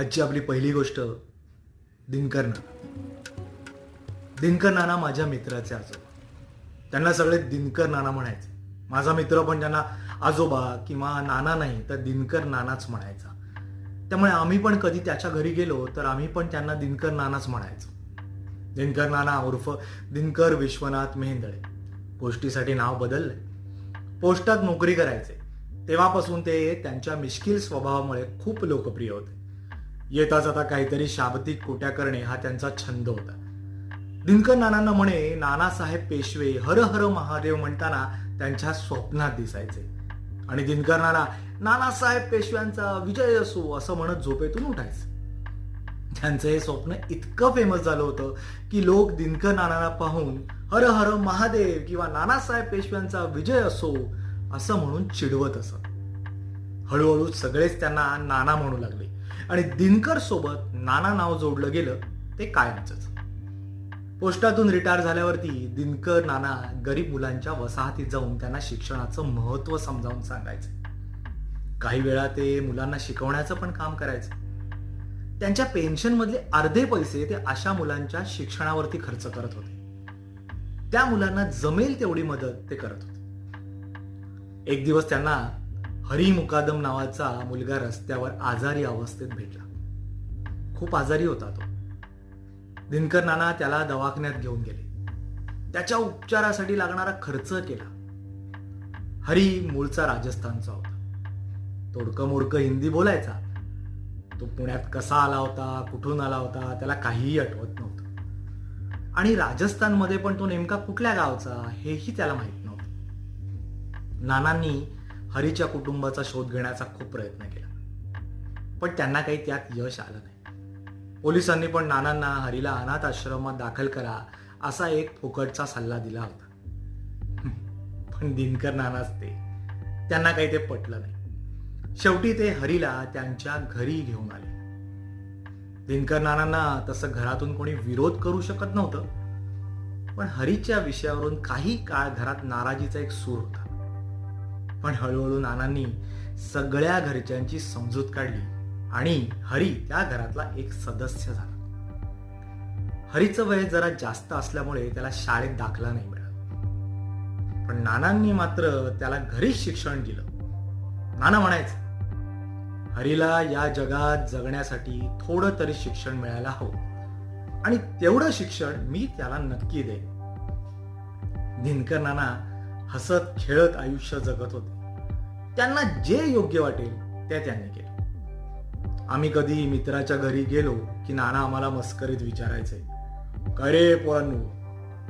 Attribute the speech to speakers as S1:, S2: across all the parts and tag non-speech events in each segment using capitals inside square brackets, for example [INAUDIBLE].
S1: आजची आपली पहिली गोष्ट दिनकर नाना दिनकर नाना माझ्या मित्राचे आजोबा. त्यांना सगळे दिनकर नाना म्हणायचे. माझा मित्र पण त्यांना आजोबा किंवा नाना नाही तर दिनकर नानाच म्हणायचा. त्यामुळे आम्ही पण कधी त्याच्या घरी गेलो तर आम्ही पण त्यांना दिनकर नानाच म्हणायचो. दिनकर नाना उर्फ दिनकर विश्वनाथ मेहेंदळे. गोष्टीसाठी नाव बदललंय. पोस्टात नोकरी करायचे. तेव्हापासून ते त्यांच्या मिश्किल स्वभावामुळे खूप लोकप्रिय होते. येता जाता काहीतरी शाब्दिक कोट्या करणे हा त्यांचा छंद होता. दिनकर नानांना म्हणे नानासाहेब पेशवे हर हर महादेव म्हणताना त्यांच्या स्वप्नात दिसायचे. आणि दिनकर नाना नानासाहेब पेशव्यांचा विजय असो असं म्हणत झोपेतून उठायचे. त्यांचं हे स्वप्न इतकं फेमस झालं होतं की लोक दिनकर नानांना पाहून हर हर महादेव किंवा नानासाहेब पेशव्यांचा विजय असो असं म्हणून चिडवत असत. हळूहळू सगळेच त्यांना नाना म्हणू लागले. आणि दिनकर सोबत नाना नाव जोडलं गेलं ते कायमच पोस्टातून रिटायर झाल्यावरती दिनकर नाना गरीब मुलांच्या वसाहतीत जाऊन त्यांना शिक्षणाचं महत्त्व समजावून सांगायचे. काही वेळा ते मुलांना शिकवण्याचं पण काम करायचे. त्यांच्या पेन्शन मधले अर्धे पैसे ते अशा मुलांच्या शिक्षणावरती खर्च करत होते. त्या मुलांना जमेल तेवढी मदत ते करत होते. एक दिवस त्यांना हरी मुकादम नावाचा मुलगा रस्त्यावर आजारी अवस्थेत भेटला. खूप आजारी होता तो. दिनकर नाना त्याला दवाखान्यात घेऊन गेले. त्याच्या उपचारासाठी लागणारा खर्च केला. हरी मूळचा राजस्थानचा होता. तोडकं मोडकं हिंदी बोलायचा. तो पुण्यात कसा आला होता कुठून आला होता त्याला काहीही आठवत नव्हतं. आणि राजस्थानमध्ये पण तो नेमका कुठल्या गावचा हेही त्याला माहीत नव्हतं. नानांनी हरीच्या कुटुंबाचा शोध घेण्याचा खूप प्रयत्न केला. पण त्यांना काही त्यात यश आलं नाही. पोलिसांनी पण नानांना हरीला अनाथ आश्रमात दाखल करा असा एक फुकटचा सल्ला दिला होता. पण दिनकर नानाच ते त्यांना काही ते पटलं नाही. शेवटी ते हरीला त्यांच्या घरी घेऊन आले. दिनकर नानांना तसं घरातून कोणी विरोध करू शकत नव्हतं. पण हरीच्या विषयावरून काही काळ घरात नाराजीचा एक सूर होता. पण हळूहळू नानांनी सगळ्या घरच्यांची समजूत काढली आणि हरी त्या घरातला एक सदस्य झाला. हरीचं वय जरा जास्त असल्यामुळे त्याला शाळेत दाखला नाही मिळाला. पण नानांनी मात्र त्याला घरीच शिक्षण दिलं. नाना म्हणायचं हरीला या जगात जगण्यासाठी थोडं तरी शिक्षण मिळायला हवं आणि तेवढं शिक्षण मी त्याला नक्की देईन. दिनकर नाना हसत खेळत आयुष्य जगत होते. त्यांना जे योग्य वाटेल ते त्यांनी केलं. आम्ही कधी मित्राच्या घरी गेलो की नाना आम्हाला मस्करीत विचारायचे अरे रे पोरांनो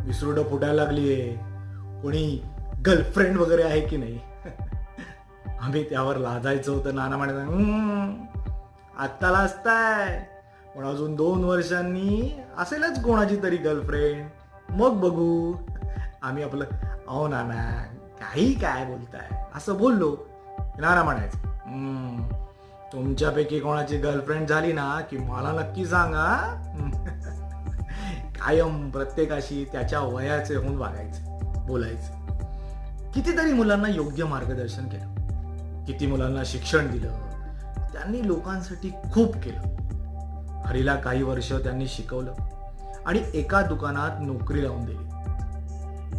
S1: विसरुड फुटायला लागलीये. कोणी गर्लफ्रेंड वगैरे आहे की नाही? [LAUGHS] आम्ही त्यावर लाजायचो तर नाना म्हणायचं आत्ता लाजताय. पण अजून दोन वर्षांनी असेलच कोणाची तरी गर्लफ्रेंड मग बघू. आम्ही आपलं अहो नाना काही काय बोलताय असं बोललो नाना म्हणायचं "हम्म, तुमच्यापैकी कोणाची गर्लफ्रेंड झाली ना की मला नक्की सांगा कायम प्रत्येकाशी त्याच्या वयाचे होऊन वागायचे बोलायचं कितीतरी मुलांना योग्य मार्गदर्शन केलं किती मुलांना शिक्षण दिलं त्यांनी लोकांसाठी खूप केलं हरीला काही वर्ष त्यांनी शिकवलं आणि एका दुकानात नोकरी लावून दिली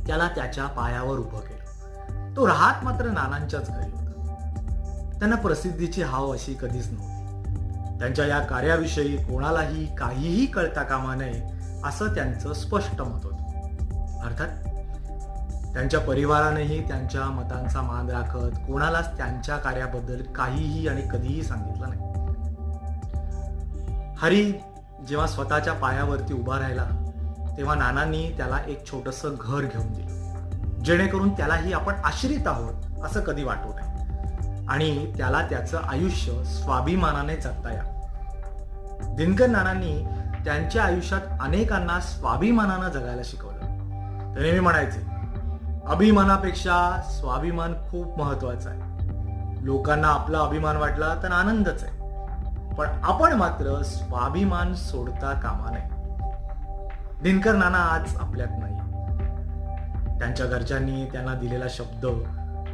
S1: त्याला त्याच्या पायावर उभं केलं. तो राहत मात्र नानांच्याच घरी होता. त्यांना प्रसिद्धीची हाव अशी कधीच नव्हती. त्यांच्या या कार्याविषयी कोणालाही काहीही कळता कामा नये असं त्यांचं स्पष्ट मत होतं. अर्थात त्यांच्या परिवारानेही त्यांच्या मतांचा मान राखत कोणालाच त्यांच्या कार्याबद्दल काहीही आणि कधीही सांगितलं नाही. हरी जेव्हा स्वतःच्या पायावरती उभा राहिला तेव्हा नानांनी त्याला एक छोटस घर घेऊन दिलं. जेणेकरून त्यालाही आपण आश्रित आहोत असं कधी वाटू नये. आणि त्याला त्याचं आयुष्य स्वाभिमानाने जगता या. दिनकर नानांनी त्यांच्या आयुष्यात अनेकांना स्वाभिमानानं जगायला शिकवलं. ते नेहमी म्हणायचे अभिमानापेक्षा स्वाभिमान खूप महत्त्वाचा आहे. लोकांना आपला अभिमान वाटला तर आनंदच आहे. पण आपण मात्र स्वाभिमान सोडता कामा नये. दिनकर नाना आज आपल्यात नाही. त्यांच्या घरच्यांनी त्यांना दिलेला शब्द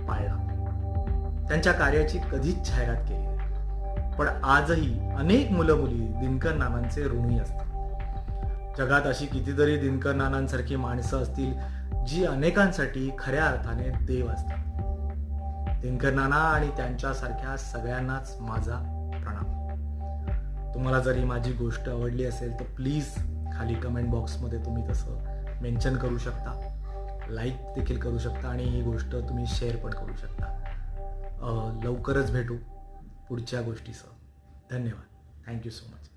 S1: पाळला. त्यांच्या कार्याची कधीच जाहिरात केली नाही. पण आजही अनेक मुलं मुली दिनकर नानांचे ऋणी असतात. जगात अशी कितीतरी दिनकर नानांसारखी माणसं असतील जी अनेकांसाठी खऱ्या अर्थाने देव असतात. दिनकर नाना आणि त्यांच्यासारख्या सगळ्यांनाच माझा प्रणाम. तुम्हाला जरी माझी गोष्ट आवडली असेल तर प्लीज खाली कमेंट बॉक्समध्ये तुम्ही तसं मेन्शन करू शकता. लाईक देखील करू शकता आणि ही गोष्ट तुम्ही शेअर पण करू शकता. लवकरच भेटू पुढच्या गोष्टीसह. धन्यवाद. Thank you so much